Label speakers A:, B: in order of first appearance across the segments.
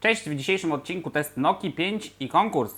A: Cześć, w dzisiejszym odcinku test Noki 5 i konkurs.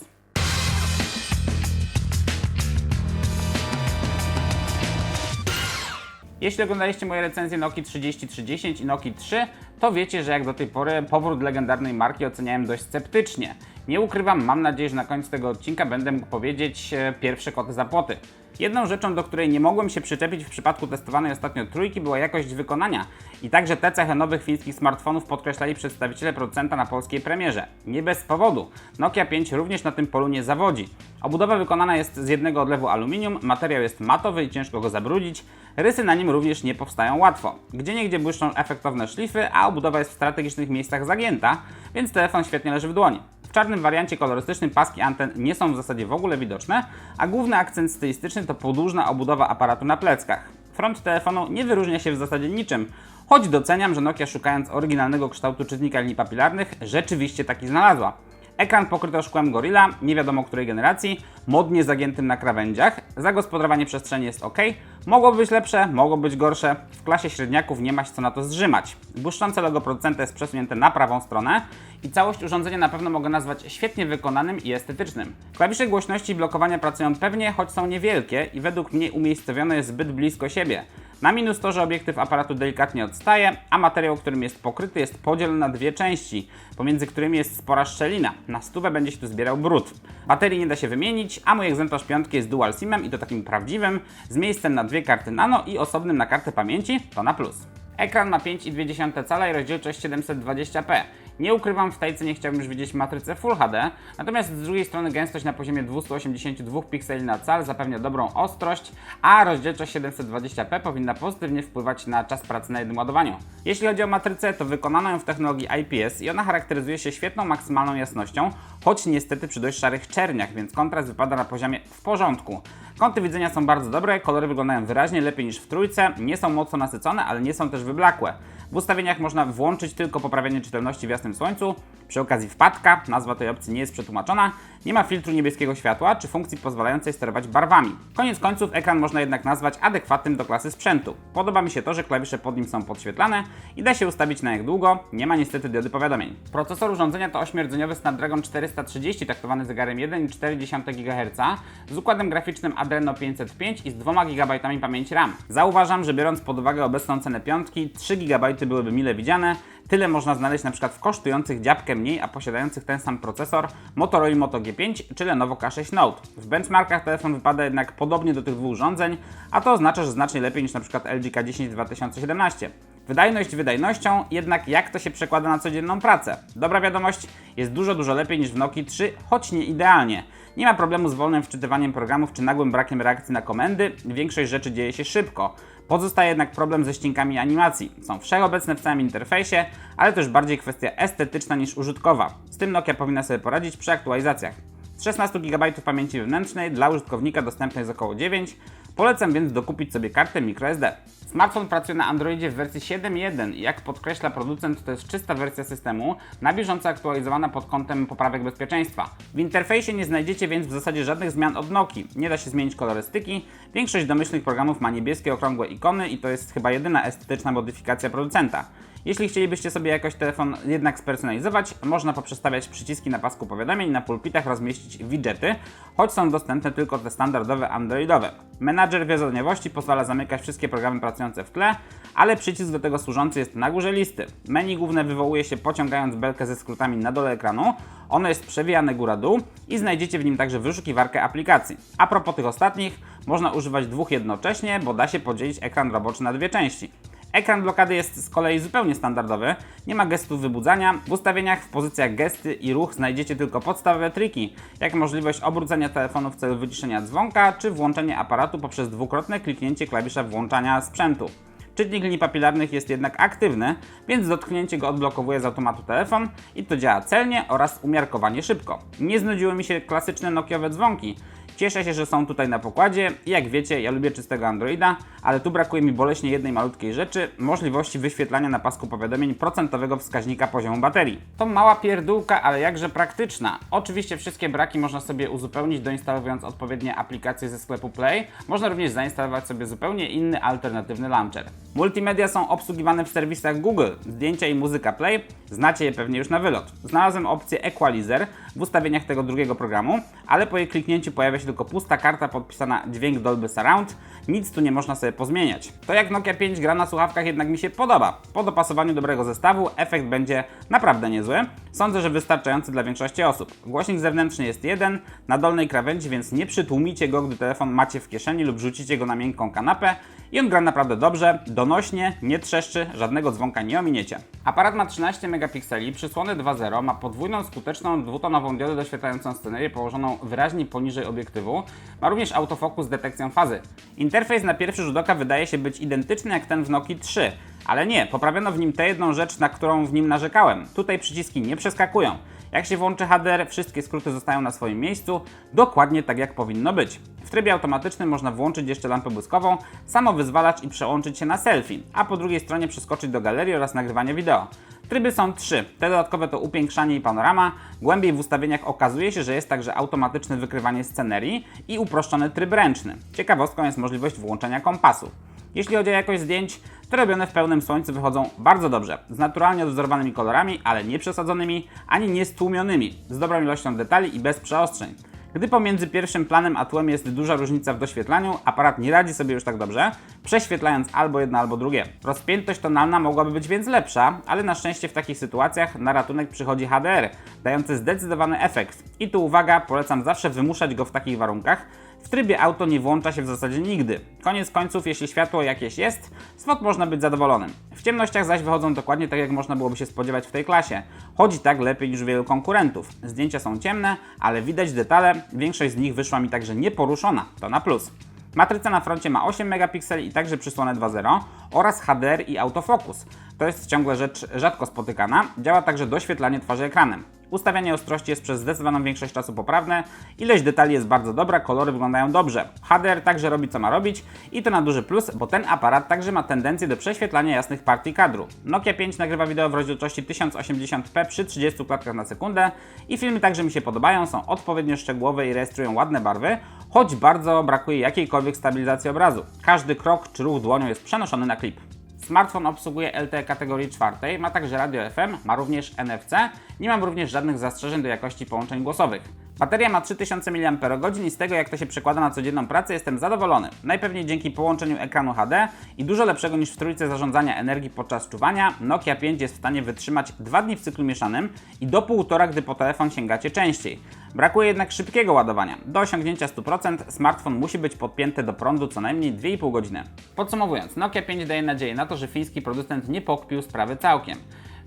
A: Jeśli oglądaliście moje recenzje Noki 3030 i Noki 3, to wiecie, że jak do tej pory powrót legendarnej marki oceniałem dość sceptycznie. Nie ukrywam, mam nadzieję, że na końcu tego odcinka będę mógł powiedzieć e, pierwsze koty za płoty. Jedną rzeczą, do której nie mogłem się przyczepić w przypadku testowanej ostatnio trójki, była jakość wykonania. I także te cechy nowych fińskich smartfonów podkreślali przedstawiciele producenta na polskiej premierze. Nie bez powodu. Nokia 5 również na tym polu nie zawodzi. Obudowa wykonana jest z jednego odlewu aluminium, materiał jest matowy i ciężko go zabrudzić. Rysy na nim również nie powstają łatwo. Gdzie niegdzie błyszczą efektowne szlify, a obudowa jest w strategicznych miejscach zagięta, więc telefon świetnie leży w dłoni. W czarnym wariancie kolorystycznym paski anten nie są w zasadzie w ogóle widoczne, a główny akcent stylistyczny to podłużna obudowa aparatu na pleckach. Front telefonu nie wyróżnia się w zasadzie niczym, choć doceniam, że Nokia szukając oryginalnego kształtu czytnika linii papilarnych rzeczywiście taki znalazła. Ekran pokryty szkłem Gorilla, nie wiadomo której generacji, modnie zagiętym na krawędziach. Zagospodarowanie przestrzeni jest ok. Mogło być lepsze, mogło być gorsze. W klasie średniaków nie ma się co na to zrzymać. Błyszczące logo producenta jest przesunięte na prawą stronę i całość urządzenia na pewno mogę nazwać świetnie wykonanym i estetycznym. Klawisze głośności i blokowania pracują pewnie, choć są niewielkie i według mnie umiejscowione jest zbyt blisko siebie. Na minus to, że obiektyw aparatu delikatnie odstaje, a materiał, którym jest pokryty, jest podzielony na dwie części, pomiędzy którymi jest spora szczelina. Na stówę będzie się tu zbierał brud. Baterii nie da się wymienić, a mój egzemplarz piątki jest dual SIM-em i to takim prawdziwym, z miejscem na dwie karty nano i osobnym na kartę pamięci, to na plus. Ekran ma 5,2 cala i rozdzielczość 720p. Nie ukrywam, w tej cenie chciałbym już widzieć matrycę Full HD, natomiast z drugiej strony gęstość na poziomie 282 pikseli na cal zapewnia dobrą ostrość, a rozdzielczość 720p powinna pozytywnie wpływać na czas pracy na jednym ładowaniu. Jeśli chodzi o matrycę, to wykonano ją w technologii IPS i ona charakteryzuje się świetną maksymalną jasnością, choć niestety przy dość szarych czerniach, więc kontrast wypada na poziomie w porządku. Kąty widzenia są bardzo dobre, kolory wyglądają wyraźnie lepiej niż w trójce, nie są mocno nasycone, ale nie są też wyblakłe. W ustawieniach można włączyć tylko poprawianie czytelności w jasnym słońcu, przy okazji wpadka, nazwa tej opcji nie jest przetłumaczona, nie ma filtru niebieskiego światła czy funkcji pozwalającej sterować barwami. Koniec końców ekran można jednak nazwać adekwatnym do klasy sprzętu. Podoba mi się to, że klawisze pod nim są podświetlane i da się ustawić na jak długo, nie ma niestety diody powiadomień. Procesor urządzenia to 8-rdzeniowy Snapdragon 430 taktowany zegarem 1,4 GHz z układem graficznym Adreno 505 i z 2 GB pamięci RAM. Zauważam, że biorąc pod uwagę obecną cenę piątki, 3 GB byłyby mile widziane, Tyle można znaleźć na przykład w kosztujących dziabkę mniej, a posiadających ten sam procesor Motorola Moto G5 czy Lenovo K6 Note. W benchmarkach telefon wypada jednak podobnie do tych dwóch urządzeń, a to oznacza, że znacznie lepiej niż przykład LG K10 2017. Wydajność wydajnością, jednak jak to się przekłada na codzienną pracę? Dobra wiadomość, jest dużo, dużo lepiej niż w Nokii 3, choć nie idealnie. Nie ma problemu z wolnym wczytywaniem programów czy nagłym brakiem reakcji na komendy, większość rzeczy dzieje się szybko. Pozostaje jednak problem ze ścinkami animacji. Są wszechobecne w całym interfejsie, ale też bardziej kwestia estetyczna niż użytkowa. Z tym Nokia powinna sobie poradzić przy aktualizacjach. Z 16 GB pamięci wewnętrznej dla użytkownika dostępnej jest około 9, polecam więc dokupić sobie kartę microSD. Smartfon pracuje na Androidzie w wersji 7.1 i jak podkreśla producent, to jest czysta wersja systemu, na bieżąco aktualizowana pod kątem poprawek bezpieczeństwa. W interfejsie nie znajdziecie więc w zasadzie żadnych zmian od Nokii. Nie da się zmienić kolorystyki. Większość domyślnych programów ma niebieskie okrągłe ikony i to jest chyba jedyna estetyczna modyfikacja producenta. Jeśli chcielibyście sobie jakoś telefon jednak spersonalizować, można poprzestawiać przyciski na pasku powiadomień, na pulpitach rozmieścić widgety, choć są dostępne tylko te standardowe androidowe. Menadżer wiadomości pozwala zamykać wszystkie programy pracujące w tle, ale przycisk do tego służący jest na górze listy. Menu główne wywołuje się pociągając belkę ze skrótami na dole ekranu, ono jest przewijane góra-dół i znajdziecie w nim także wyszukiwarkę aplikacji. A propos tych ostatnich, można używać dwóch jednocześnie, bo da się podzielić ekran roboczy na dwie części. Ekran blokady jest z kolei zupełnie standardowy, nie ma gestów wybudzania. W ustawieniach w pozycjach gesty i ruch znajdziecie tylko podstawowe triki, jak możliwość obrócenia telefonu w celu wyciszenia dzwonka, czy włączenie aparatu poprzez dwukrotne kliknięcie klawisza włączania sprzętu. Czytnik linii papilarnych jest jednak aktywny, więc dotknięcie go odblokowuje z automatu telefon i to działa celnie oraz umiarkowanie szybko. Nie znudziły mi się klasyczne nokiowe dzwonki. Cieszę się, że są tutaj na pokładzie i jak wiecie, ja lubię czystego Androida, ale tu brakuje mi boleśnie jednej malutkiej rzeczy, możliwości wyświetlania na pasku powiadomień procentowego wskaźnika poziomu baterii. To mała pierdółka, ale jakże praktyczna. Oczywiście wszystkie braki można sobie uzupełnić doinstalowując odpowiednie aplikacje ze sklepu Play. Można również zainstalować sobie zupełnie inny, alternatywny launcher. Multimedia są obsługiwane w serwisach Google. Zdjęcia i muzyka Play znacie je pewnie już na wylot. Znalazłem opcję Equalizer w ustawieniach tego drugiego programu, ale po jej kliknięciu pojawia się tylko pusta karta podpisana dźwięk Dolby Surround. Nic tu nie można sobie pozmieniać. To jak Nokia 5 gra na słuchawkach jednak mi się podoba. Po dopasowaniu dobrego zestawu efekt będzie naprawdę niezły. Sądzę, że wystarczający dla większości osób. Głośnik zewnętrzny jest jeden, na dolnej krawędzi, więc nie przytłumicie go, gdy telefon macie w kieszeni lub rzucicie go na miękką kanapę i on gra naprawdę dobrze, donośnie, nie trzeszczy, żadnego dzwonka nie ominiecie. Aparat ma 13 megapikseli, przysłony 2.0, ma podwójną skuteczną dwutonową diodę doświetlającą scenerię położoną wyraźnie poniżej obiektywu, ma również autofokus z detekcją fazy. Interfejs na pierwszy rzut oka wydaje się być identyczny jak ten w Nokii 3, ale nie, poprawiono w nim tę jedną rzecz, na którą w nim narzekałem. Tutaj przyciski nie przeskakują. Jak się włączy HDR, wszystkie skróty zostają na swoim miejscu, dokładnie tak jak powinno być. W trybie automatycznym można włączyć jeszcze lampę błyskową, samowyzwalacz i przełączyć się na selfie, a po drugiej stronie przeskoczyć do galerii oraz nagrywania wideo. Tryby są trzy. Te dodatkowe to upiększanie i panorama. Głębiej w ustawieniach okazuje się, że jest także automatyczne wykrywanie scenerii i uproszczony tryb ręczny. Ciekawostką jest możliwość włączenia kompasu. Jeśli chodzi o jakość zdjęć, te robione w pełnym słońcu wychodzą bardzo dobrze, z naturalnie odwzorowanymi kolorami, ale nie przesadzonymi, ani nie stłumionymi, z dobrą ilością detali i bez przeostrzeń. Gdy pomiędzy pierwszym planem a tłem jest duża różnica w doświetlaniu, aparat nie radzi sobie już tak dobrze, prześwietlając albo jedno, albo drugie. Rozpiętość tonalna mogłaby być więc lepsza, ale na szczęście w takich sytuacjach na ratunek przychodzi HDR, dający zdecydowany efekt. I tu uwaga, polecam zawsze wymuszać go w takich warunkach, w trybie auto nie włącza się w zasadzie nigdy. Koniec końców, jeśli światło jakieś jest, swot można być zadowolonym. W ciemnościach zaś wychodzą dokładnie tak, jak można byłoby się spodziewać w tej klasie. Chodzi tak lepiej niż wielu konkurentów. Zdjęcia są ciemne, ale widać detale, większość z nich wyszła mi także nieporuszona. To na plus. Matryca na froncie ma 8 megapikseli i także przysłonę 2.0 oraz HDR i autofokus. To jest ciągle rzecz rzadko spotykana. Działa także doświetlanie twarzy ekranem. Ustawianie ostrości jest przez zdecydowaną większość czasu poprawne, ilość detali jest bardzo dobra, kolory wyglądają dobrze. HDR także robi co ma robić i to na duży plus, bo ten aparat także ma tendencję do prześwietlania jasnych partii kadru. Nokia 5 nagrywa wideo w rozdzielczości 1080p przy 30 klatkach na sekundę i filmy także mi się podobają, są odpowiednio szczegółowe i rejestrują ładne barwy, choć bardzo brakuje jakiejkolwiek stabilizacji obrazu. Każdy krok czy ruch dłonią jest przenoszony na klip. Smartfon obsługuje LTE kategorii czwartej, ma także radio FM, ma również NFC, nie mam również żadnych zastrzeżeń do jakości połączeń głosowych. Bateria ma 3000 mAh i z tego jak to się przekłada na codzienną pracę jestem zadowolony. Najpewniej dzięki połączeniu ekranu HD i dużo lepszego niż w trójce zarządzania energii podczas czuwania, Nokia 5 jest w stanie wytrzymać 2 dni w cyklu mieszanym i do półtora, gdy po telefon sięgacie częściej. Brakuje jednak szybkiego ładowania. Do osiągnięcia 100% smartfon musi być podpięty do prądu co najmniej 2,5 godziny. Podsumowując, Nokia 5 daje nadzieję na to, że fiński producent nie pokpił sprawy całkiem.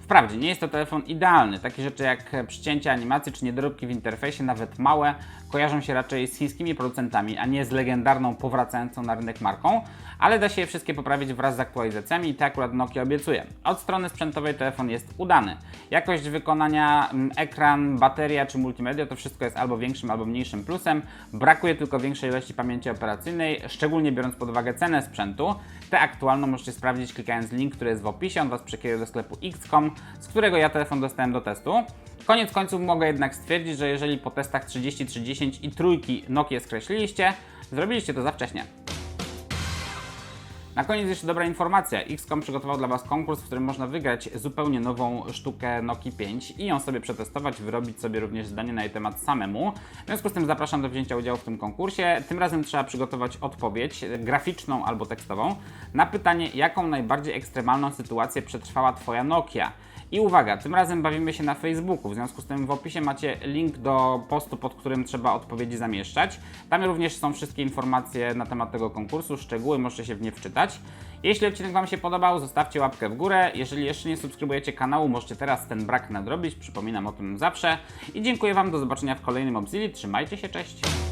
A: Wprawdzie nie jest to telefon idealny. Takie rzeczy jak przycięcie animacji czy niedoróbki w interfejsie, nawet małe, kojarzą się raczej z chińskimi producentami, a nie z legendarną powracającą na rynek marką, ale da się je wszystkie poprawić wraz z aktualizacjami i tak akurat Nokia obiecuje. Od strony sprzętowej telefon jest udany. Jakość wykonania, ekran, bateria czy multimedia to wszystko jest albo większym, albo mniejszym plusem. Brakuje tylko większej ilości pamięci operacyjnej, szczególnie biorąc pod uwagę cenę sprzętu. Tę aktualną możecie sprawdzić klikając link, który jest w opisie, on Was przekieruje do sklepu X.com, z którego ja telefon dostałem do testu. Koniec końców mogę jednak stwierdzić, że jeżeli po testach 30-30 i trójki Nokia skreśliliście, zrobiliście to za wcześnie. Na koniec jeszcze dobra informacja. XCOM przygotował dla Was konkurs, w którym można wygrać zupełnie nową sztukę Nokia 5 i ją sobie przetestować, wyrobić sobie również zdanie na jej temat samemu. W związku z tym zapraszam do wzięcia udziału w tym konkursie. Tym razem trzeba przygotować odpowiedź graficzną albo tekstową na pytanie, jaką najbardziej ekstremalną sytuację przetrwała Twoja Nokia. I uwaga, tym razem bawimy się na Facebooku, w związku z tym w opisie macie link do postu, pod którym trzeba odpowiedzi zamieszczać. Tam również są wszystkie informacje na temat tego konkursu, szczegóły, możecie się w nie wczytać. Jeśli odcinek Wam się podobał, zostawcie łapkę w górę. Jeżeli jeszcze nie subskrybujecie kanału, możecie teraz ten brak nadrobić, przypominam o tym zawsze. I dziękuję Wam, do zobaczenia w kolejnym Obzili, trzymajcie się, cześć!